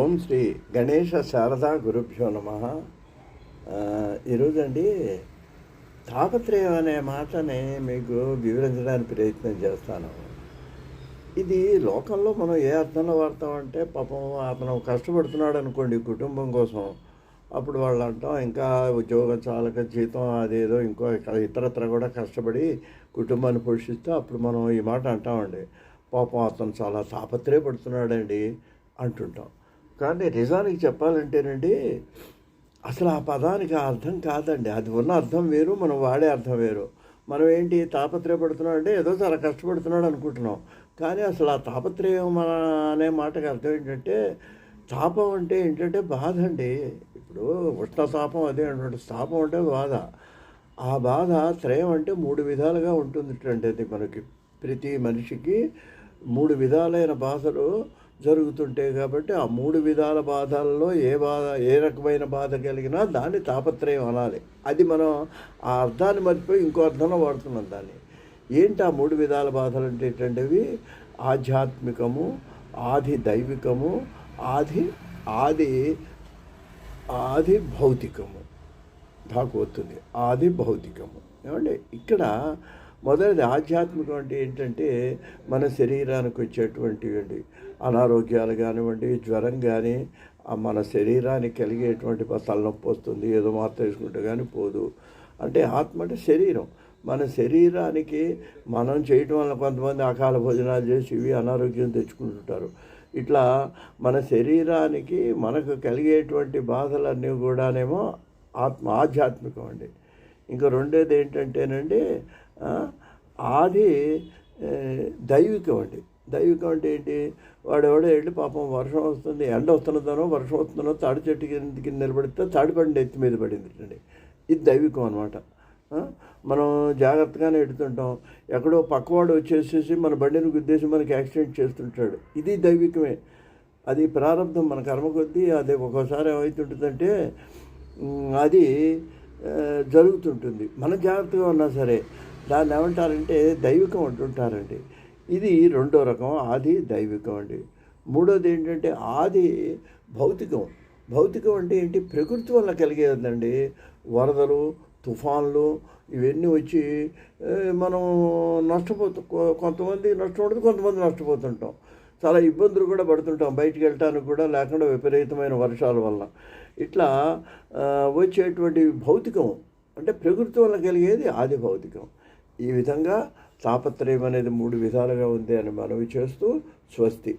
ఓం శ్రీ గణేష శారదా గురుభ్యో నమ. ఈరోజండి తాపత్రయం అనే మాటని మీకు వివరించడానికి ప్రయత్నం చేస్తాను. ఇది లోకంలో మనం ఏ అర్థంలో వాడతామంటే పాపం అతను కష్టపడుతున్నాడు అనుకోండి కుటుంబం కోసం. అప్పుడు వాళ్ళు అంటాం ఇంకా ఉద్యోగం చాలక జీతం అదేదో ఇంకో ఇతరత్ర కూడా కష్టపడి కుటుంబాన్ని పోషిస్తే అప్పుడు మనం ఈ మాట అంటామండి. పాపం అతను చాలా తాపత్రయపడుతున్నాడండి అంటుంటాం. కానీ నిజానికి చెప్పాలంటేనండి అసలు ఆ పదానికి ఆ అర్థం కాదండి. అది ఉన్న అర్థం వేరు మనం వాడే అర్థం వేరు. మనం ఏంటి తాపత్రయపడుతున్నాం అంటే ఏదో చాలా కష్టపడుతున్నాడు అనుకుంటున్నాం. కానీ అసలు ఆ తాపత్రయం మన అనే మాటకి అర్థం ఏంటంటే తాపం అంటే ఏంటంటే బాధ అండి. ఇప్పుడు ఉష్ణ తాపం అదే అంటే తాపం అంటే బాధ. ఆ బాధ త్రయం అంటే మూడు విధాలుగా ఉంటుంది అంటే అది మనకి. ప్రతి మనిషికి మూడు విధాలైన బాధలు జరుగుతుంటాయి కాబట్టి ఆ మూడు విధాల బాధల్లో ఏ బాధ ఏ రకమైన బాధ కలిగినా దాన్ని తాపత్రయం అనాలి. అది మనం ఆ అర్థాన్ని మర్చిపోయి ఇంకో అర్థంలో వాడుతున్నాం దాన్ని. ఏంటి ఆ మూడు విధాల బాధలు అంటే ఏంటంటేవి? ఆధ్యాత్మికము ఆది దైవికము ఆది ఆది ఆది భౌతికము. దాకు వస్తుంది. ఆది భౌతికము. ఏమండి? ఇక్కడ మొదటిది ఆధ్యాత్మికం అంటే ఏంటంటే మన శరీరానికి వచ్చేటువంటివి అనారోగ్యాలు కానివ్వండి జ్వరం కానీ మన శరీరానికి కలిగేటువంటి తలనొప్పి వస్తుంది ఏదో మాత్రం వేసుకుంటే కానీ పోదు. అంటే ఆత్మ అంటే శరీరం. మన శరీరానికి మనం చేయటం వల్ల కొంతమంది అకాల భోజనాలు చేసి ఇవి అనారోగ్యం తెచ్చుకుంటుంటారు. ఇట్లా మన శరీరానికి మనకు కలిగేటువంటి బాధలన్నీ కూడానేమో ఆత్మ ఆధ్యాత్మికం అండి. ఇంకా రెండోది ఏంటంటేనండి ఆది దైవికం అండి. దైవికం అంటే ఏంటి? వాడెవడో వెళ్ళి పాపం వర్షం వస్తుంది ఎండ వస్తున్నదనో వర్షం వస్తుందనో తాడి చెట్టు కింద నిలబడితే తాడిపండి ఎత్తి మీద పడింది అండి ఇది దైవికం అనమాట మనం జాగ్రత్తగానే ఎడుతుంటాం. ఎక్కడో పక్కవాడు వచ్చేసేసి మన బండిని గుద్దేసి మనకి యాక్సిడెంట్ చేస్తుంటాడు. ఇది దైవికమే. అది ప్రారంభం మన కర్మ కొద్దీ అది ఒక్కోసారి ఏమవుతుంటుందంటే అది జరుగుతుంటుంది. మనం జాగ్రత్తగా ఉన్నా సరే దాన్ని ఏమంటారంటే దైవికం అంటుంటారండి. ఇది రెండో రకం ఆది దైవికం అండి. మూడోది ఏంటంటే ఆది భౌతికం. భౌతికం అంటే ఏంటి? ప్రకృతి వల్ల కలిగేదండి వరదలు తుఫాన్లు ఇవన్నీ వచ్చి మనం నష్టపోతు కొంతమంది నష్టపడుతుంది కొంతమంది నష్టపోతుంటాం. చాలా ఇబ్బందులు కూడా పడుతుంటాం. బయటికి వెళ్ళటానికి కూడా లేకుండా విపరీతమైన వర్షాల వల్ల ఇట్లా వచ్చేటువంటి భౌతికం అంటే ప్రకృతి వల్ల కలిగేది ఆది భౌతికం. ఈ విధంగా తాపత్రయం అనేది మూడు విధాలుగా ఉంది అని మనవి చేస్తూ స్వస్తి.